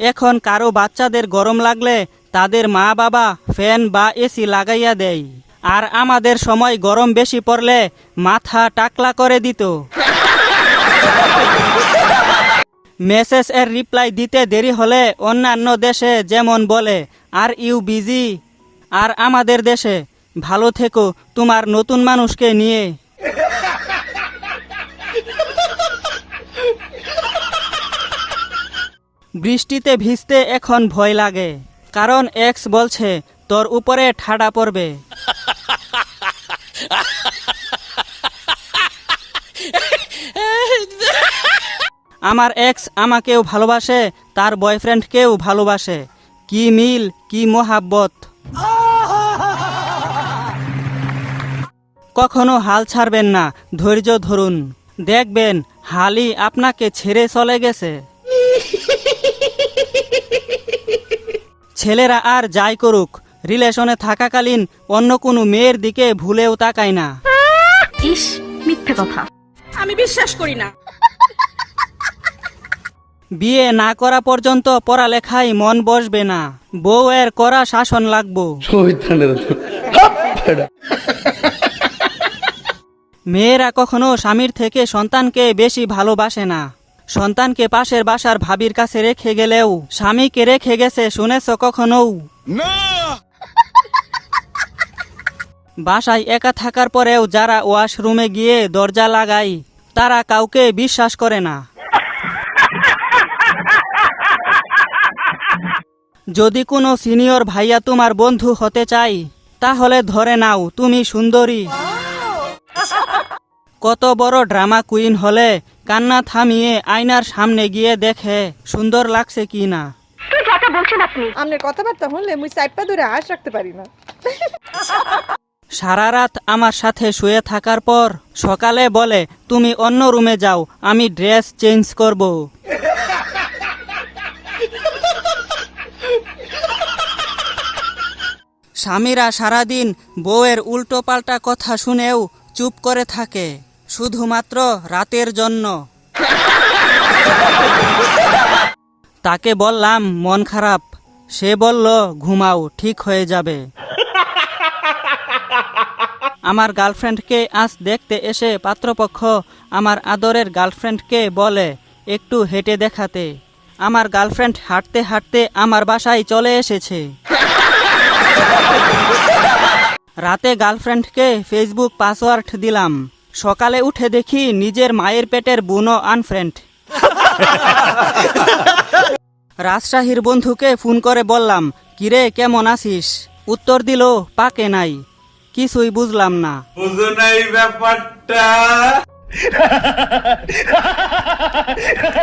এখন কারও বাচ্চাদের গরম লাগলে তাদের মা বাবা ফ্যান বা এসি লাগাইয়া দেয়। আর আমাদের সময় গরম বেশি পড়লে মাথা টাকলা করে দিত। মেসেজ এর রিপ্লাই দিতে দেরি হলে অন্যান্য দেশে যেমন বলে আর ইউ বিজি আর আমাদের দেশে, ভালো থেকো, তোমার নতুন মানুষকে নিয়ে। বৃষ্টিতে ভিজতে এখন ভয় লাগে। কারণ এক্স বলছে, তোর উপরে ঠাডা পড়বে। আমার এক্স আমাকেও ভালোবাসে, তার বয়ফ্রেন্ডকেও ভালোবাসে। কি মিল, কি মোহাব্বত। কখনো হাল ছাড়বেন না, ধৈর্য ধরুন। দেখবেন হালই আপনাকে ছেড়ে চলে গেছে। ছেলেরা আর যাই করুক রিলেশনে থাকাকালীন অন্য কোনো মেয়ের দিকে ভুলেও তাকায় না। ইস মিথ্যে কথা। আমি বিশ্বাস করি না। বিয়ে না করা পর্যন্ত পড়ালেখায় মন বসবে না। বউয়ের করা শাসন লাগবো। মেয়েরা কখনো স্বামীর থেকে সন্তানকে বেশি ভালোবাসে না। সন্তানকে পাশের বাসার ভাবির কাছে রেখে গেলেও স্বামীকে রেখে গেছে শুনেছ কখনো? বাসায় একা থাকার পরেও যারা ওয়াশরুমে গিয়ে দরজা লাগায় তারা কাউকে বিশ্বাস করে না। যদি কোনো সিনিয়র ভাইয়া তোমার বন্ধু হতে চাই তাহলে ধরে নাও তুমি সুন্দরী। কত বড় ড্রামা কুইন হলে কান্না থামিয়ে আয়নার সামনে গিয়ে দেখে সুন্দর লাগছে কি না? কি যাতা বলছেন আপনি। আপনার কথাবার্তা হলে মুই চাইপা ধরে আশ রাখতে পারি না। সারা রাত আমার সাথে শুয়ে থাকার পর সকালে বলে তুমি অন্য রুমে যাও আমি ড্রেস চেঞ্জ করব। স্বামীরা সারাদিন বউয়ের উল্টো পাল্টা কথা শুনেও চুপ করে থাকে। শুধুমাত্র রাতের জন্য। তাকে বললাম, মন খারাপ। সে বলল, ঘুমাও, ঠিক হয়ে যাবে। আমার গার্লফ্রেন্ডকে আজ দেখতে এসে পাত্রপক্ষ আমার আদরের গার্লফ্রেন্ডকে বলে, একটু হেঁটে দেখাতে। আমার গার্লফ্রেন্ড হাঁটতে হাঁটতে আমার বাসায় চলে এসেছে। রাতে গার্লফ্রেন্ডকে ফেসবুক পাসওয়ার্ড দিলাম। সকালে উঠে দেখি নিজের মায়ের পেটের বুনো আনফ্রেন্ড। রাজশাহীর বন্ধুকে ফোন করে বললাম কিরে কেমন আছিস? উত্তর দিল পাকে নাই। কিছুই বুঝলাম না। বুঝো ব্যাপারটা।